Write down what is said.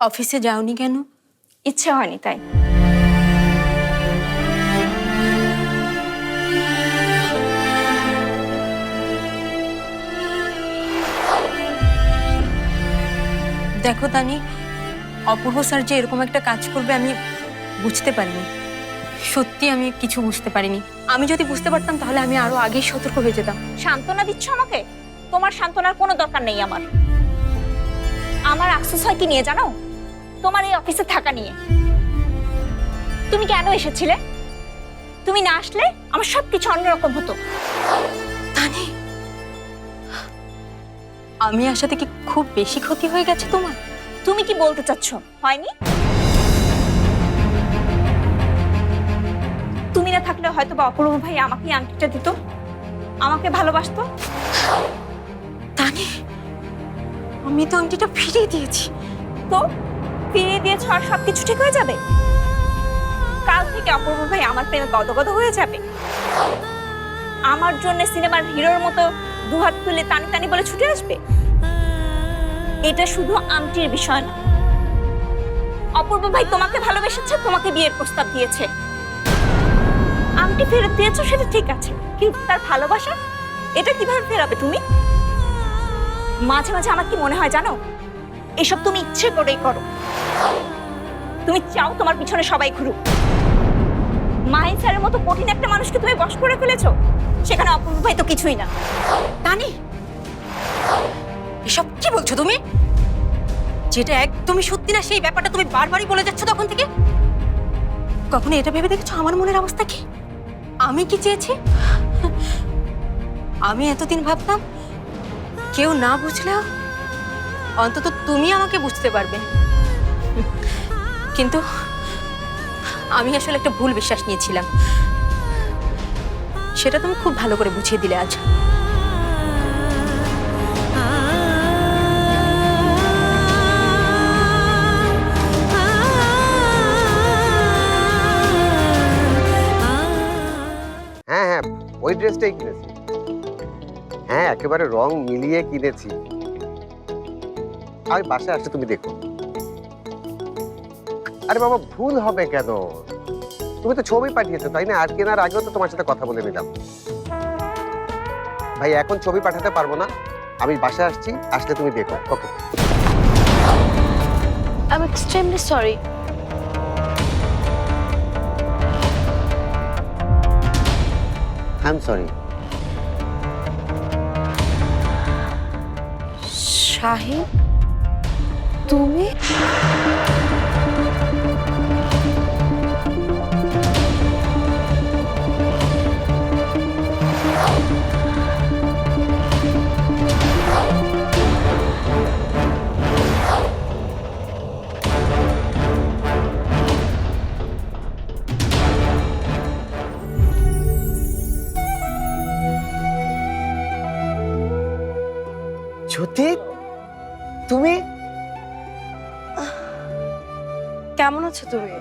অফিসে যাওনি কেন? ইচ্ছে হয়নি তাই। দেখো তানি অপূর্ব স্যার যে এরকম একটা কাজ করবে আমি বুঝতে পারিনি। সত্যি আমি কিছু বুঝতে পারিনি। আমি যদি বুঝতে পারতাম তাহলে আমি আরও আগেই সতর্ক হয়ে যেতাম। সান্ত্বনা দিচ্ছ আমাকে? তোমার সান্ত্বনার কোনো দরকার নেই আমার। আমার আফসোস হয় কি নিয়ে জানো? তোমার এই অফিসে থাকা নিয়ে। তুমি কেন এসেছিলে? তুমি না আসলে আমার সবকিছু অন্যরকম হতো। তানি আমি আসাতে কি খুব বেশি ক্ষতি হয়ে গেছে তোমার। তুমি কি বলতে চাচ্ছ? হয়নি? তুমি না থাকলে হয়তো বা অপূর্ব ভাই আমাকে আংটিটা দিত আমাকে ভালোবাসতো। তানি আমি তো আংটিটা ফিরিয়ে দিয়েছি। তো? ফিরিয়ে দিয়েছ আর সবকিছু ঠিক হয়ে যাবে? কাল থেকে অপূর্ব ভাই আমার প্রেমে গদগদ হয়ে যাবে। আমার জন্য সিনেমার হিরোর মতো দুহাত তুলে টানি টানি বলে ছুটে আসবে। এটা শুধু আমটির বিষয় না। অপূর্ব ভাই তোমাকে ভালোবেসেছে, তোমাকে বিয়ের প্রস্তাব দিয়েছে। আমটি ফেরত দিয়েছ সেটা ঠিক আছে, কিন্তু তার ভালোবাসা, এটা কীভাবে ফেরাবে তুমি? মাঝে মাঝে আমার কি মনে হয় জানো? এসব তুমি ইচ্ছে করেই করো। তুমি চাও তোমার পিছনে সবাই ঘুরুক। মাহিন স্যারের মতো কঠিন একটা মানুষকে তুমি বশ করে ফেলেছো, সেখানে অপূর্ব তো কিছুই না। তানি এসব কি বলছো তুমি? যেটা একদমই সত্যি না, সেই ব্যাপারটা তুমি বারবারই বলে যাচ্ছ তখন থেকে? কখনো এটা ভেবে দেখেছ আমার মনের অবস্থা কি? আমি কি চেয়েছি? আমি এতদিন ভাবতাম, কেউ না বুঝলেও অন্তত তুমি আমাকে বুঝতে পারবে। কিন্তু আমি আসলে একটা ভুল বিশ্বাস নিয়েছিলাম। সেটা তুমি খুব ভালো করে বুঝিয়ে দিলে আজ। হ্যাঁ হ্যাঁ ওই ড্রেসটাই কিনেছি। হ্যাঁ একেবারে রং মিলিয়ে কিনেছি। আমি বাসায় আসলে তুমি দেখো। আরে বাবা ভুল হবে কেন? তুমি তো ছবি পাঠিয়েছো তাই না? আর কেনার আগেও তো তোমার সাথে কথা বলে নিলাম। ভাই এখন ছবি পাঠাতে পারব না। আমি বাসায় আসছি আসলে তুমি দেখো। Okay I'm extremely sorry. I am sorry Shahin তুমি? জ্যোতি তুমি? কেমন আছো তুমি?